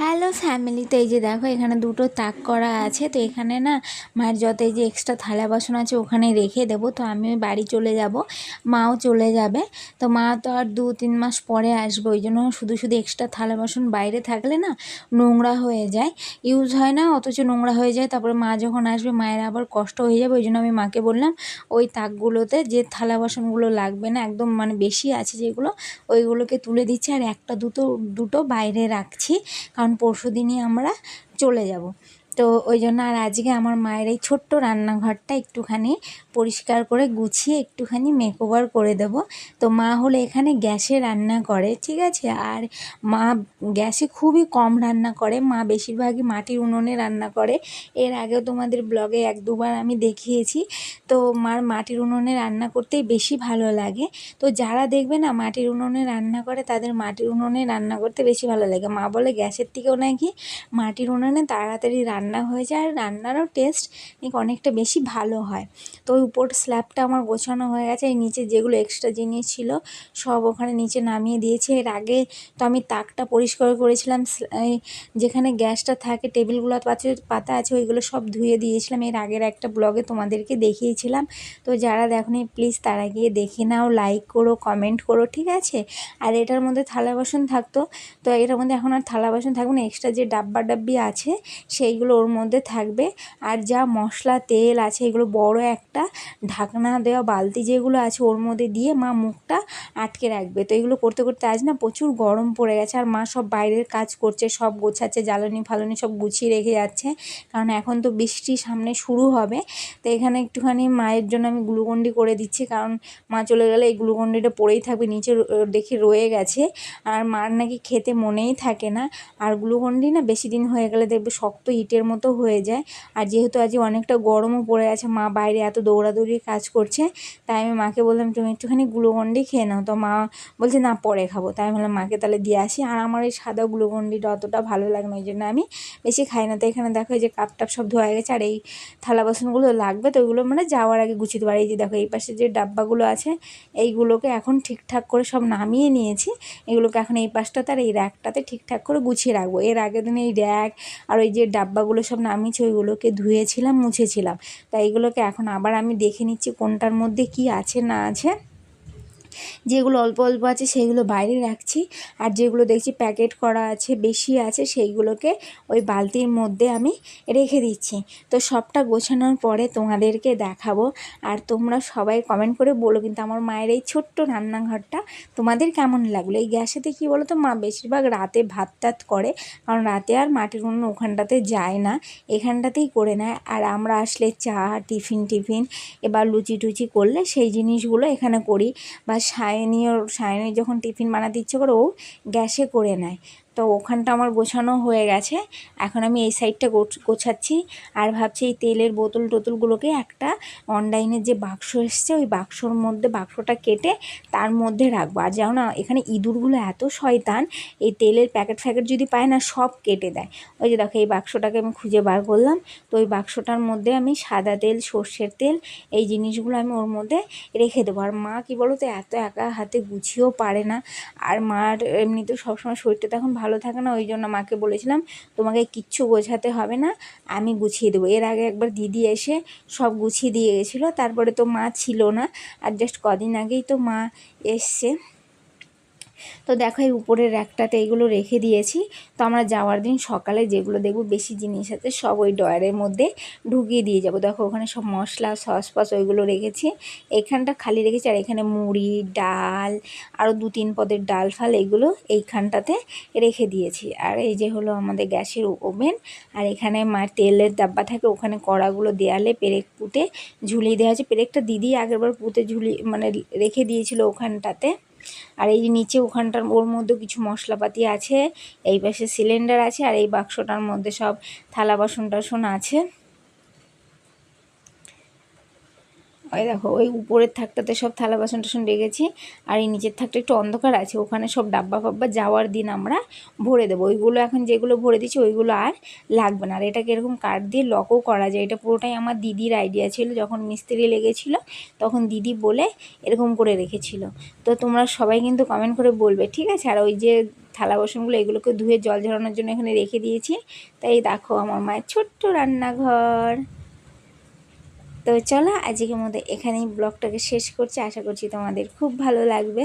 Hello family, তো এই যে দেখো এখানে দুটো তাক করা আছে, তো এখানে না মায়ের যত এই যে এক্সট্রা থালা বাসন আছে ওখানে রেখে দেবো, তো আমি বাড়ি চলে যাব, মাও চলে যাবে, তো মা তো আর দু তিন মাস পরে আসবে, ওই জন্য শুধু শুধু এক্সট্রা থালা বাসন বাইরে থাকলে না নোংরা হয়ে যায় ইউজ হয় না, অথচ নোংরা হয়ে যায়, তারপরে মা যখন আসবে মায়ের আবার কষ্ট হয়ে যাবে, ওই জন্য আমি মাকে বললাম ওই তাকগুলোতে যে থালা বাসনগুলো লাগবে না, একদম মানে বেশি আছে যেগুলো, ওইগুলোকে তুলে দিচ্ছি, আর একটা দুটো দুটো বাইরে রাখছি, কারণ পরশু দিনই আমরা চলে যাব। তো ওই জন্য আর আজকে আমার মায়ের এই ছোট্ট রান্নাঘরটা একটুখানি পরিষ্কার করে গুছিয়ে একটুখানি মেকওভার করে দেব। তো মা হলে এখানে গ্যাসে রান্না করে, ঠিক আছে? আর মা গ্যাসে খুবই কম রান্না করে, মা বেশিরভাগই মাটির উনুনে রান্না করে। এর আগেও তোমাদের ব্লগে এক দুবার আমি দেখিয়েছি। তো মার মাটির উনুনে রান্না করতেই বেশি ভালো লাগে। তো যারা দেখবে না মাটির উনুনে রান্না করে, তাদের মাটির উনুনে রান্না করতে বেশি ভালো লাগে। মা বলে গ্যাসের থেকেও নাকি মাটির উনুনে তাড়াতাড়ি রান্না হয়ে যায় আর রান্নারও টেস্ট অনেকটা বেশি ভালো হয়। তো ওই উপর স্ল্যাবটা আমার গোছানো হয়ে গেছে, এই নিচে যেগুলো এক্সট্রা জিনিস ছিল সব ওখানে নিচে নামিয়ে দিয়েছে। এর আগে তো আমি তাকটা পরিষ্কার করেছিলাম যেখানে গ্যাসটা থাকে, টেবিলগুলো পাশে পাতা আছে ওইগুলো সব ধুয়ে দিয়েছিলাম। এর আগের একটা ব্লগে তোমাদেরকে দেখিয়েছিলাম। তো যারা দেখনি প্লিজ তারা গিয়ে দেখে নাও লাইক করো কমেন্ট করো, ঠিক আছে? আর এটার মধ্যে থালা বাসন থাকতো। তো এটার মধ্যে এখন আর থালা বাসন থাকবে না এক্সট্রা যে ডাব্বা ডাব্বি আছে, সেইগুলো ওর মধ্যে থাকবে। আর যা মশলা, তেল আছে, এগুলো বড় একটা ঢাকনা দেওয়া বালতি যেগুলো আছে ওর মধ্যে দিয়ে মা মুখটা আটকে রাখবে। তো এগুলো করতে করতে আজ না প্রচুর গরম পড়ে গেছে। আর মা সব বাইরের কাজ করছে, সব গোছাচ্ছে, জ্বালানি ফালানি সব গুছিয়ে রেখে যাচ্ছে। কারণ এখন তো বৃষ্টি সামনে শুরু হবে। তো এখানে একটুখানি মায়ের জন্য আমি গ্লুকন্ডি করে দিচ্ছি। কারণ মা চলে গেলে এই গ্লুকন্ডিটা পড়েই থাকবে, নিচে দেখি রয়ে গেছে। আর মার নাকি খেতে মনেই থাকে না। আর গ্লুকন্ডি না বেশি দিন হয়ে গেলে দেখবে শক্ত ইটের মতো হয়ে যায়। আর যেহেতু আজ অনেকটা গরমও পড়ে আছে, মা বাইরে এত দৌড়াদৌড়ি কাজ করছে, তাই আমি মাকে বললাম, তুমি একটুখানি গ্লুকন্ডি খেয়ে নাও। তো মা বলছে, না, পরে খাব। তাই আমি বললাম, মাকে তাহলে দিয়ে আসি। আর আমার এই সাদা গ্লুকন্ডিটা অতটা ভালো লাগে না, ওই জন্য আমি বেশি খাই না। তো এখানে দেখো, এই যে কাপ টাপ সব ধোয়া গেছে, আর এই থালা বাসনগুলো লাগবে, তো ওইগুলো মানে যাওয়ার আগে গুছিয়ে দেবো। এই যে দেখো, এই পাশে যে ডাব্বাগুলো আছে, এইগুলোকে এখন ঠিকঠাক করে সব নামিয়ে নিয়েছি। এগুলোকে এখন এই পাশটাতে আর এই র্যাকটাতে ঠিকঠাক করে গুছিয়ে রাখব। এর আগের দিন এই র্যাক আর ওই যে ডাব্বাগুলো সব নামিয়েছি, ওইগুলোকে ধুয়েছিলাম, মুছেছিলাম। তাই এগুলোকে এখন আবার আমি দেখে নিচ্ছি কোনটার মধ্যে কি আছে, না আছে। যেগুলো অল্প অল্প আছে সেইগুলো বাইরে রাখছি। আর যেগুলো দেখছি প্যাকেট করা আছে, বেশি আছে, সেইগুলোকে ওই বালতির মধ্যে আমি রেখে দিচ্ছি। তো সবটা গোছানোর পরে তোমাদেরকে দেখাবো। আর তোমরা সবাই কমেন্ট করে বলো কিন্তু আমার মায়ের এই ছোট্ট রান্নাঘরটা তোমাদের কেমন লাগল? এই গ্যাসেতে কী বলো তো? মা বেশিরভাগ রাতে ভাত টাত করে। কারণ রাতে আর মাটির উনুন ওখানটাতে যায় না। এখানটাতেই করে নেয়। আর আমরা আসলে চা, টিফিন টিফিন এবার লুচি টুচি করলে সেই জিনিসগুলো এখানে করি। বা সায়নীর সায়নী যখন টিফিন বানাতে ইচ্ছে করে ও গ্যাসে করে নেয়। তো ওখানটা আমার গোছানো হয়ে গেছে। এখন আমি এই সাইডটা গোছাচ্ছি আর ভাবছি এই তেলের বোতল টোতলগুলোকে একটা অনলাইনের যে বাক্স এসছে, ওই বাক্সর মধ্যে বাক্সটা কেটে তার মধ্যে রাখব। আর যাও না এখানে ইঁদুরগুলো এত শয়তান, এই তেলের প্যাকেট ফ্যাকেট যদি পায় না, সব কেটে দেয়। ওই যে দেখো এই বাক্সটাকে আমি খুঁজে বার করলাম। তো ওই বাক্সটার মধ্যে আমি সাদা তেল, সর্ষের তেল, এই জিনিসগুলো আমি ওর মধ্যে রেখে দেবো। আর মা কী বলো তো এত একা হাতে গুছিয়েও পারে না। আর মার এমনিতেও সবসময় শরীরটা তখন ভালো থাকে না, ওই জন্য মাকে বলেছিলাম, তোমাকে কিচ্ছু গোছাতে হবে না, আমি গুছিয়ে দেবো। এর আগে একবার দিদি এসে সব গুছিয়ে দিয়ে গেছিল, তারপরে তো মা ছিল না, আর জাস্ট কদিন আগেই তো মা এসছে। তো দেখো এই উপরের র্যাকটাতে এইগুলো রেখে দিয়েছি। তো আমরা যাওয়ার দিন সকালে যেগুলো দেখব বেশি জিনিস আছে সব ওই ডয়ারের মধ্যে ঢুকিয়ে দিয়ে যাব। দেখো ওখানে সব মশলা, সস ফস ওইগুলো রেখেছি। এখানটা খালি রেখেছি আর এখানে মুড়ি, ডাল আরও দু তিন পদের ডাল ফাল এগুলো এইখানটাতে রেখে দিয়েছি। আর এই যে হলো আমাদের গ্যাসের ওভেন, আর এখানে মার তেলের ডাব্বা থাকে, ওখানে কড়াগুলো দেয়ালে পেরেক পুঁতে ঝুলিয়ে দেওয়া আছে। পেরেকটা দিদি আগেরবার পুঁতে ঝুলি মানে রেখে দিয়েছিল ওখানটাতে। আর এই যে নিচে ওখানটার ওর মধ্যে কিছু মশলাপাতি আছে, এই পাশে সিলিন্ডার আছে আর এই বাক্সটার মধ্যে সব থালা বাসন টাসন আছে। ওই দেখো, ওই উপরের থাকটাতে সব থালা বাসন টাসন রেখেছি, আর এই নিচের থাকটা একটু অন্ধকার আছে, ওখানে সব ডাব্বা ফাব্বা যাওয়ার দিন আমরা ভরে দেবো। ওইগুলো এখন যেগুলো ভরে দিচ্ছি ওইগুলো আর লাগবে না। আর এটাকে এরকম কাঠ দিয়ে লকও করা যায়। এটা পুরোটাই আমার দিদির আইডিয়া ছিল, যখন মিস্ত্রি লেগেছিল, তখন দিদি বলে এরকম করে রেখেছিল। তো তোমরা সবাই কিন্তু কমেন্ট করে বলবে, ঠিক আছে? আর ওই যে থালা বাসনগুলো, এগুলোকে ধুয়ে জল ঝরানোর জন্য এখানে রেখে দিয়েছি। তাই দেখো, আমার মায়ের ছোট্ট রান্নাঘর। তো চলো আজকের মধ্যে এখানেই ব্লগটাকে শেষ করছি। আশা করছি তোমাদের খুব ভালো লাগবে।